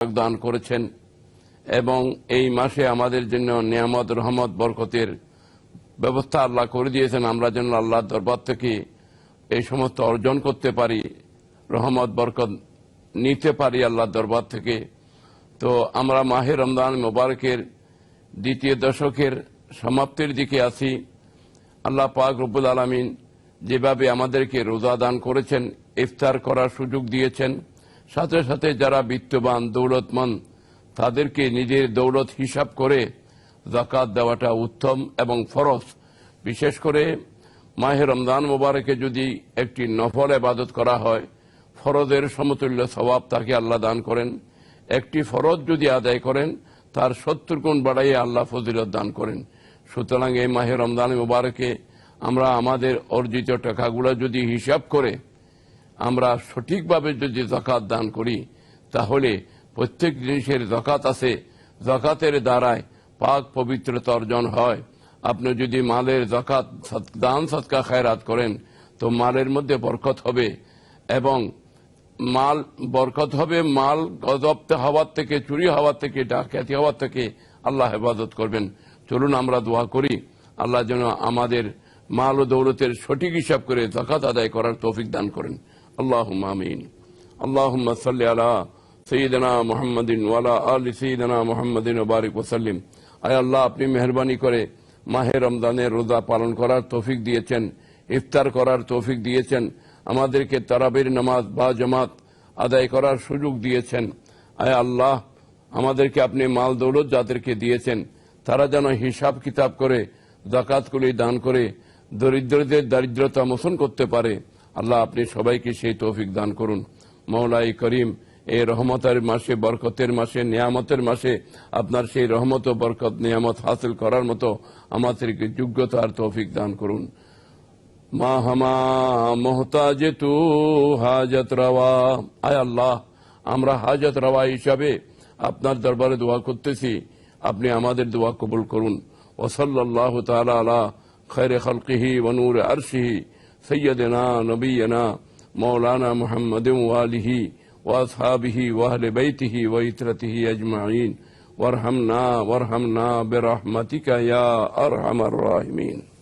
দান করেছেন এবং এই মাসে আমাদের জন্য নিয়ামত, রহমত, বরকতের ব্যবস্থা আল্লাহ করে দিয়েছেন। আমরা যেন আল্লাহর দরবার থেকে এই সমস্ত অর্জন করতে পারি, রহমত, বরকত নিতে পারি আল্লাহর দরবার থেকে। তো আমরা মাহে রমজান মোবারকের দ্বিতীয় দশকের সমাপ্তির দিকে আছি। আল্লাহ পাক রব্বুল আলমিন যেভাবে আমাদেরকে রোজা দান করেছেন, ইফতার করার সুযোগ দিয়েছেন। সাথে সাথে যারা বিত্তবান, দৌলতমান, তাদেরকে নিজের দৌলত হিসাব করে জাকাত দেওয়াটা উত্তম এবং ফরজ। বিশেষ করে মাহে রমজান মোবারকে যদি একটি নফল এবাদত করা হয়, ফরজের সমতুল্য স্বভাব তাকে আল্লাহ দান করেন। একটি ফরজ যদি আদায় করেন, তার সত্তর গুণ বাড়াইয়ে আল্লাহ ফজিলত দান করেন। সুতরাং এই মাহে রমজান মুবারকে আমরা আমাদের অর্জিত টাকাগুলো যদি হিসাব করে আমরা সঠিকভাবে যদি জাকাত দান করি, তাহলে প্রত্যেক জিনিসের জাকাত আছে। জাকাতের দ্বারায় পাক পবিত্রতা অর্জন হয়। আপনি যদি মালের জাকাত দান সৎকা খায়রাত করেন, তো মালের মধ্যে বরকত হবে এবং মাল বরকত হবে, মাল গজপ্ত হওয়ার থেকে, চুরি হওয়ার থেকে, ডাকাতি হওয়ার থেকে আল্লাহ হেফাজত করবেন। চলুন আমরা দোয়া করি, আল্লাহ যেন আমাদের মাল ও দৌলতের সঠিক হিসাব করে জাকাত আদায় করার তৌফিক দান করেন। আল্লাহ আমিন। আল্লাহ সাল্লি আলা সঈদনা মোহাম্মদিন ওয়ালা আলী সঈদনা মোহাম্মদিন বারিক ওসাল্লিম আয় আল্লাহ, আপনি মেহরবানি করে মাহে রমজানের রোজা পালন করার তৌফিক দিয়েছেন, ইফতার করার তৌফিক দিয়েছেন, আমাদেরকে তারাবির নামাজ বা জামাত আদায় করার সুযোগ দিয়েছেন। আয় আল্লাহ, আমাদেরকে আপনি মাল দৌলত যাদেরকে দিয়েছেন, তারা যেন হিসাব কিতাব করে, জাকাতগুলি দান করে, দরিদ্রদের দারিদ্রতা মোচন করতে পারে। আল্লাহ আপনি সবাইকে সেই তৌফিক দান করুন। মৌলাই করিম, এই রহমতের মাসে, বরকতের মাসে, নিয়ামতের মাসে আপনার সেই রহমত ও বরকত, নিয়ামত হাসিল করার মতো আমাদেরকে যোগ্যতা আর তৌফিক দান করুন। মা হামা মোহতাজ তু হাজত রওয়া। আয় আল্লাহ, আমরা হাজত রওয়া হিসাবে আপনার দরবারে দোয়া করতেছি। আপনি আমাদের দোয়া কবুল করুন। ওসল্লাহ তালা আলা খৈর খলকিহি ওনুর আরশিহি। سیدنا، نبینا، مولانا محمد والی واصحابہ واہل بیتہ و عطرتہ اجمعین۔ ورحمنا ورحمنا برحمتک یا ارحم الراحمین۔